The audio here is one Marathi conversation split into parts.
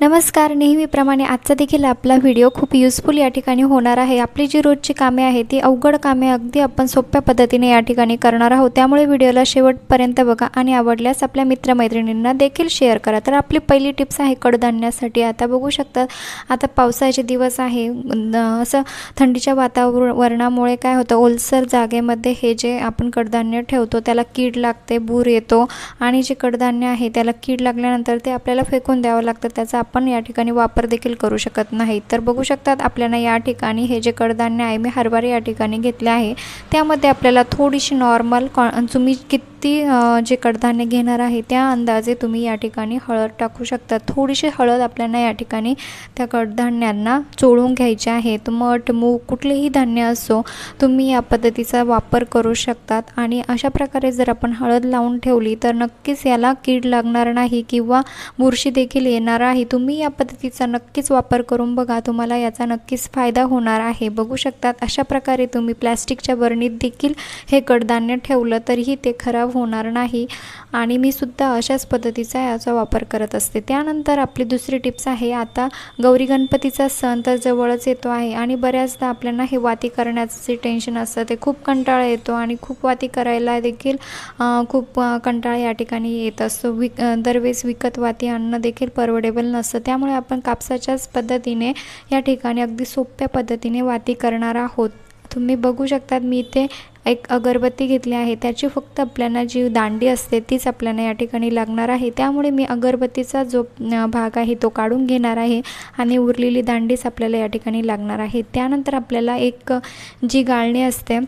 नमस्कार. नेहमीप्रमाणे आजचा देखील आपला व्हिडिओ खूप युजफुल या ठिकाणी होणार आहे. आपली जी रोजची कामे आहे ती अवघड कामे अगदी आपण सोप्या पद्धतीने या ठिकाणी करणार आहोत. त्यामुळे व्हिडिओला शेवटपर्यंत बघा आणि आवडल्यास आपल्या मित्रमैत्रिणींना देखील शेअर करा. तर आपली पहिली टिप्स आहे कडधान्यासाठी. आता बघू शकतात आता पावसाचे दिवस आहे. असं थंडीच्या वातावरणामुळे काय होतं ओलसर जागेमध्ये हे जे आपण कडधान्य ठेवतो त्याला कीड लागते बूर येतो आणि जे कडधान्य आहे त्याला कीड लागल्यानंतर ते आपल्याला फेकून द्यावं लागतं. त्याचा आपण या ठिकाणी वापर देखील करू शकत नाही. तर बघू शकतात आपल्याला या ठिकाणी हे जे कडधान्य आहे मी हरभरे या ठिकाणी घेतले आहे. त्यामध्ये आपल्याला थोडीशी नॉर्मल कॉ तुम्ही किती जे कडधान्य घेणार आहे त्या अंदाजे तुम्ही या ठिकाणी हळद टाकू शकता. थोडीशी हळद आपल्याला या ठिकाणी त्या कडधान्यांना चोळून घ्यायचे आहेत मठ मूग कुठलेही धान्य असो तुम्ही या पद्धतीचा वापर करू शकतात. आणि अशा प्रकारे जर आपण हळद लावून ठेवली तर नक्कीच याला कीड लागणार नाही किंवा बुरशी देखील येणार आहे. तुम्ही या पद्धतीचा नक्कीच वापर करून बघा तुम्हाला याचा नक्कीच फायदा होणार आहे. बघू शकतात अशा प्रकारे तुम्ही प्लॅस्टिकच्या बरणीत देखील हे कडधान्य ठेवलं तरीही ते खराब होणार नाही. आणि मी सुद्धा अशाच पद्धतीचा याचा वापर करत असते. त्यानंतर आपली दुसरी टिप्स आहे आता गौरी गणपतीचा सण तर जवळच येतो आहे आणि बऱ्याचदा आपल्याला हे वाती करण्याचं जे टेन्शन असतं ते खूप कंटाळा येतो आणि खूप वाती करायला देखील खूप कंटाळा या ठिकाणी येत असतो. विक दरवेळेस विकत वाती आणणं देखील परवडेबल नसतं. त्यामुळे आपण कापसाच्याच पद्धतीने या ठिकाणी अगदी सोप्या पद्धतीने वाती करणार आहोत. तुम्ही बघू शकतात मी इथे एक अगरबत्ती घेतली आहे. त्याची फक्त आपल्याला जी दांडी असते तीच आपल्याला या ठिकाणी लागणार आहे. त्यामुळे मी अगरबत्तीचा जो भाग आहे तो काढून घेणार आहे आणि उरलेली दांडीच आपल्याला या ठिकाणी लागणार आहे. त्यानंतर आपल्याला एक जी गाळणी असते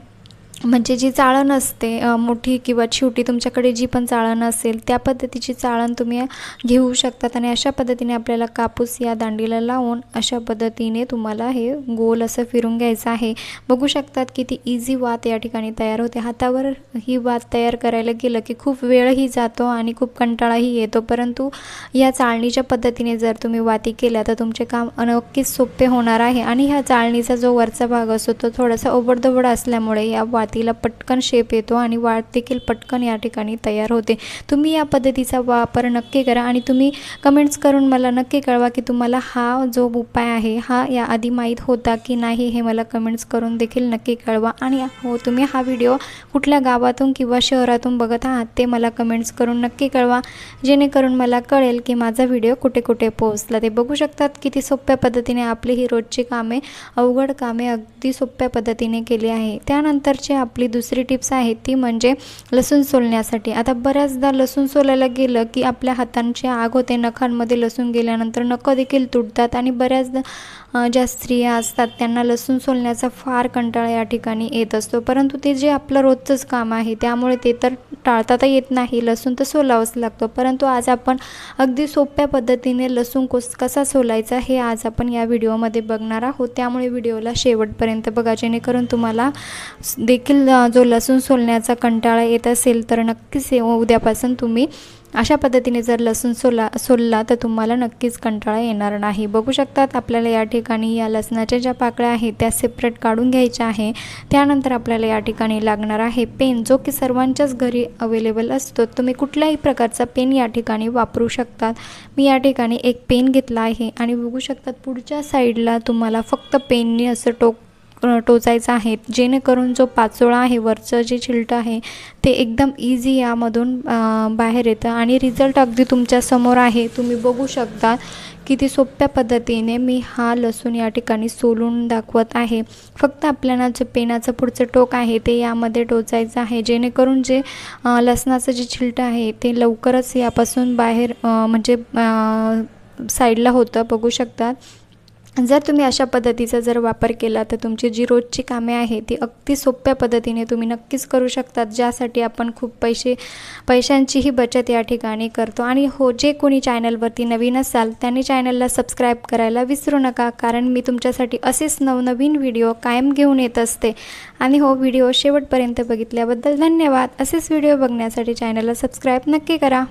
म्हणजे जी चाळण असते मोठी किंवा छोटी तुमच्याकडे जी पण चाळण असेल त्या पद्धतीची चाळण तुम्ही घेऊ शकतात आणि अशा पद्धतीने आपल्याला कापूस या दांडीला लावून अशा पद्धतीने तुम्हाला हे गोल असं फिरून घ्यायचं आहे. बघू शकतात की ती इझी वात या ठिकाणी तयार होते. हातावर ही वात तयार करायला गेलं की खूप वेळही जातो आणि खूप कंटाळाही येतो. परंतु या चाळणीच्या पद्धतीने जर तुम्ही वाती केल्या तर तुमचे काम नक्कीच सोपे होणार आहे. आणि ह्या चाळणीचा जो वरचा भाग असतो तो थोडासा ओबडधोबड असल्यामुळे या वातीला पटकन शेप येतो आणि वाढ देखील पटकन या ठिकाणी तयार होते. तुम्ही या पद्धतीचा वापर नक्की करा आणि तुम्ही कमेंट्स करून मला नक्की कळवा की तुम्हाला हा जो उपाय आहे हा या आधी माहीत होता की नाही हे मला कमेंट्स करून देखील नक्की कळवा. आणि हो तुम्ही हा व्हिडिओ कुठल्या गावातून किंवा शहरातून बघत आहात ते मला कमेंट्स करून नक्की कळवा. जेणेकरून मला कळेल की माझा व्हिडिओ कुठे कुठे पोहोचला. ते बघू शकतात किती सोप्या पद्धतीने आपली ही रोजची कामे अवघड कामे अगदी सोप्या पद्धतीने केली आहे. त्यानंतरची आपली दुसरी टिप्स आहे ती म्हणजे लसूण सोलण्यासाठी. आता बऱ्याचदा लसूण सोलायला गेलं की आपल्या हातांची आग होते नखांमध्ये लसूण गेल्यानंतर नखं देखील तुटतात आणि बऱ्याचदा ज्या स्त्रिया असतात त्यांना लसूण सोलण्याचा फार कंटाळा या ठिकाणी येत असतो. परंतु ते जे आपलं रोजचंच काम आहे त्यामुळे ते तर टाळता तर येत नाही. लसूण तर सोलावंच लागतो. परंतु आज आपण अगदी सोप्या पद्धतीने लसूण कोस कसा सोलायचा हे आज आपण या व्हिडिओमध्ये बघणार आहोत. त्यामुळे व्हिडिओला शेवटपर्यंत बघा. जेणेकरून तुम्हाला देखील जो लसूण सोलण्याचा कंटाळा येत असेल तर नक्कीच उद्यापासून तुम्ही अशा पद्धतीने जर लसूण सोला सोलला तर तुम्हाला नक्कीच कंटाळा येणार नाही. बघू शकतात आपल्याला या ठिकाणी या लसणाच्या ज्या पाकळ्या आहेत त्या सेपरेट काढून घ्यायच्या आहे. त्यानंतर आपल्याला या ठिकाणी लागणार आहे पेन जो की सर्वांच्याच घरी अवेलेबल असतो तुम्ही कुठल्याही प्रकारचा पेन या ठिकाणी वापरू शकतात. मी या ठिकाणी एक पेन घेतला आहे आणि बघू शकतात पुढच्या साईडला तुम्हाला फक्त पेनने असं टोक टोचायचं आहे. जेणेकरून जो पाचोळा आहे वरचं जे चिलटं आहे ते एकदम इझी यामधून बाहेर येतं. आणि रिझल्ट अगदी तुमच्यासमोर आहे. तुम्ही बघू शकता किती सोप्या पद्धतीने मी हा लसूण या ठिकाणी सोलून दाखवत आहे. फक्त आपल्याला जे पेनाचं पुढचं टोक आहे ते यामध्ये टोचायचं आहे. जेणेकरून जे लसणाचं जे चिलटं आहे ते लवकरच यापासून बाहेर म्हणजे साईडला होतं. बघू शकतात जर तुम्ही अशा पद्धतीचा जर वापर केला तर तुमची जी रोजची कामे आहे ती अगदी सोप्या पद्धतीने तुम्ही नक्कीच करू शकतात ज्यासाठी आपण खूप पैसे पैशांचीही बचत या ठिकाणी करतो. आणि हो जे कोणी चॅनलवरती नवीन असाल त्यांनी चॅनलला सबस्क्राईब करायला विसरू नका कारण मी तुमच्यासाठी असेच नवनवीन व्हिडिओ कायम घेऊन येत असते. आणि हो व्हिडिओ शेवटपर्यंत बघितल्याबद्दल धन्यवाद. असेच व्हिडिओ बघण्यासाठी चॅनलला सबस्क्राईब नक्की करा.